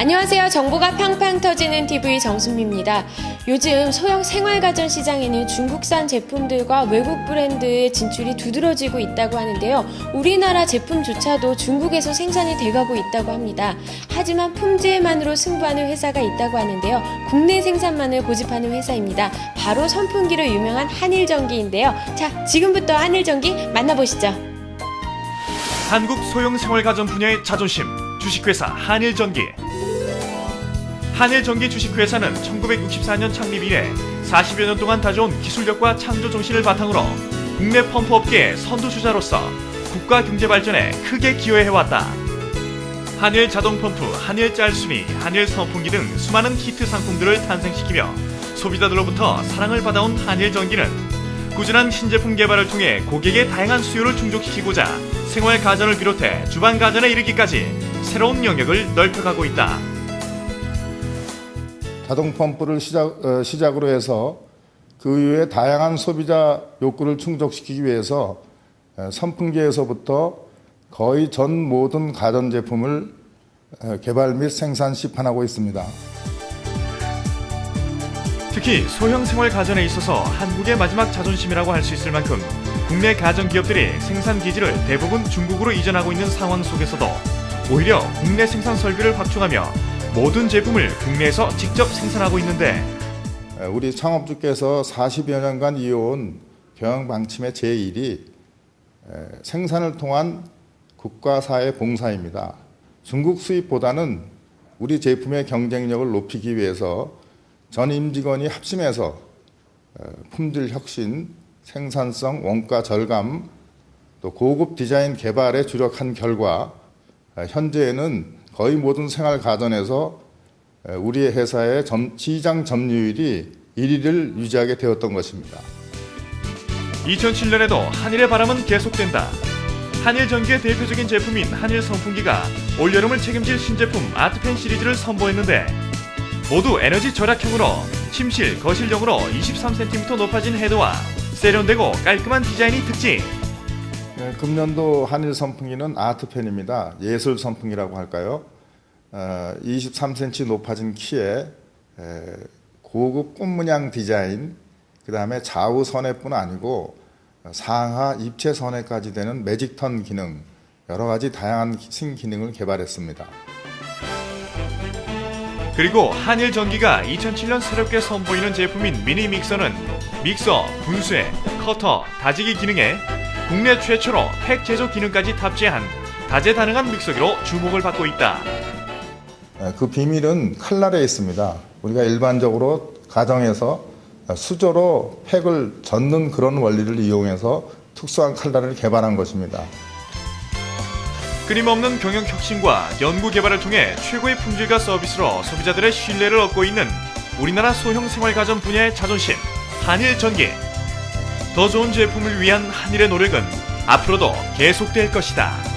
안녕하세요. 정보가 팡팡 터지는 TV 정순미입니다. 요즘 소형 생활가전 시장에는 중국산 제품들과 외국 브랜드의 진출이 두드러지고 있다고 하는데요. 우리나라 제품조차도 중국에서 생산이 돼가고 있다고 합니다. 하지만 품질만으로 승부하는 회사가 있다고 하는데요. 국내 생산만을 고집하는 회사입니다. 바로 선풍기로 유명한 한일전기인데요. 자, 지금부터 한일전기 만나보시죠. 한국 소형 생활가전 분야의 자존심 주식회사 한일전기 한일전기 주식회사는 1964년 창립 이래 40여 년 동안 다져온 기술력과 창조 정신을 바탕으로 국내 펌프 업계의 선두주자로서 국가 경제 발전에 크게 기여해왔다. 한일 자동 펌프, 한일 짤순이, 한일 선풍기 등 수많은 히트 상품들을 탄생시키며 소비자들로부터 사랑을 받아온 한일 전기는 꾸준한 신제품 개발을 통해 고객의 다양한 수요를 충족시키고자 생활 가전을 비롯해 주방 가전에 이르기까지 새로운 영역을 넓혀가고 있다. 자동 펌프를 시작, 어, 시작으로 해서 그 이후에 다양한 소비자 욕구를 충족시키기 위해서 어, 선풍기에서부터 거의 전 모든 가전 제품을 어, 개발 및 생산 시판하고 있습니다. 특히 소형 생활 가전에 있어서 한국의 마지막 자존심이라고 할 수 있을 만큼 국내 가전 기업들이 생산 기지를 대부분 중국으로 이전하고 있는 상황 속에서도 오히려 국내 생산 설비를 확충하며 모든 제품을 국내에서 직접 생산하고 있는데 에, 우리 창업주께서 40여 년간 이어온 경영 방침의 제1이 생산을 통한 국가사회 봉사입니다. 중국 수입보다는 우리 제품의 경쟁력을 높이기 위해서 전 임직원이 합심해서 에, 품질 혁신, 생산성, 원가 절감, 또 고급 디자인 개발에 주력한 결과 에, 현재에는 거의 모든 생활 가전에서 에, 우리의 회사의 점- 시장 점유율이 1위를 유지하게 되었던 것입니다. 2007년에도 한일의 바람은 계속된다. 한일 전기의 대표적인 제품인 한일 선풍기가 올여름을 책임질 신제품 아트펜 시리즈를 선보였는데 모두 에너지 절약형으로 침실, 거실용으로 23cm 높아진 헤드와 세련되고 깔끔한 디자인이 특징. 네, 금년도 한일 선풍기는 아트펜입니다. 예술 선풍기라고 할까요? 어, 23cm 높아진 키에 에, 고급 꽃문양 디자인, 그 다음에 좌우 선회뿐 아니고 상하 입체 선회까지 되는 매직턴 기능, 여러 가지 다양한 신기능을 개발했습니다. 그리고 한일 전기가 2007년 새롭게 선보이는 제품인 미니 믹서는 믹서, 분쇄, 커터, 다지기 기능에 국내 최초로 팩 제조 기능까지 탑재한 다재다능한 믹서기로 주목을 받고 있다. 에, 그 비밀은 칼날에 있습니다. 우리가 일반적으로 가정에서 수저로 팩을 젓는 그런 원리를 이용해서 특수한 칼날을 개발한 것입니다. 끊임없는 경영 혁신과 연구 개발을 통해 최고의 품질과 서비스로 소비자들의 신뢰를 얻고 있는 우리나라 소형 생활 가전 분야의 자존심 한일 전기. 더 좋은 제품을 위한 한일의 노력은 앞으로도 계속될 것이다.